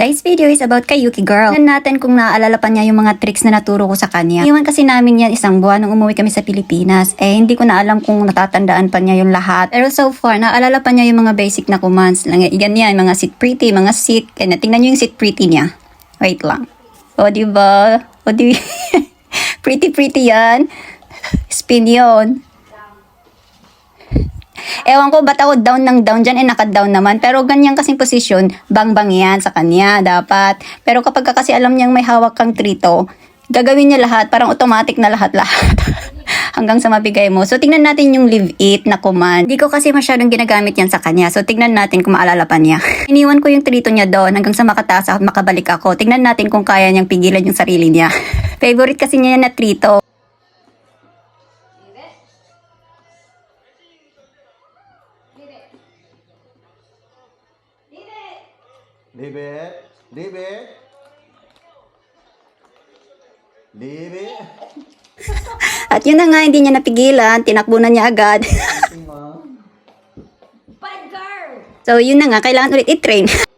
Today's video is about kay Yuki Girl. Tingnan natin kung naaalala pa niya yung mga tricks na naturo ko sa kanya. Iwan kasi namin yan isang buwan nung umuwi kami sa Pilipinas. Eh, hindi ko na alam kung natatandaan pa niya yung lahat. Pero so far, naaalala pa niya yung mga basic na commands. Lang, yan yan, mga sit pretty, mga sit. Kaya tingnan niyo yung sit pretty niya. Wait lang. O, di ba? O, di Pretty pretty yan. Spin yun. Ewan ko ba't ako down ng down dyan, eh naka-down naman. Pero ganyan kasing posisyon, bang-bang yan sa kanya, dapat. Pero kapag ka kasi alam niyang may hawak kang trito, gagawin niya lahat, parang automatic na lahat-lahat. Hanggang sa mabigay mo. So, tingnan natin yung leave it na command. Hindi ko kasi masyadong ginagamit yan sa kanya. So, tingnan natin kung maalala pa niya. Iniwan ko yung trito niya doon hanggang sa makataas at makabalik ako. Tingnan natin kung kaya niyang pigilan yung sarili niya. Favorite kasi niya yan na trito. Leave it. Leave it. Leave it. At yun na nga, hindi niya napigilan. Tinakbo na niya agad. so, yun na nga, kailangan ulit i-train.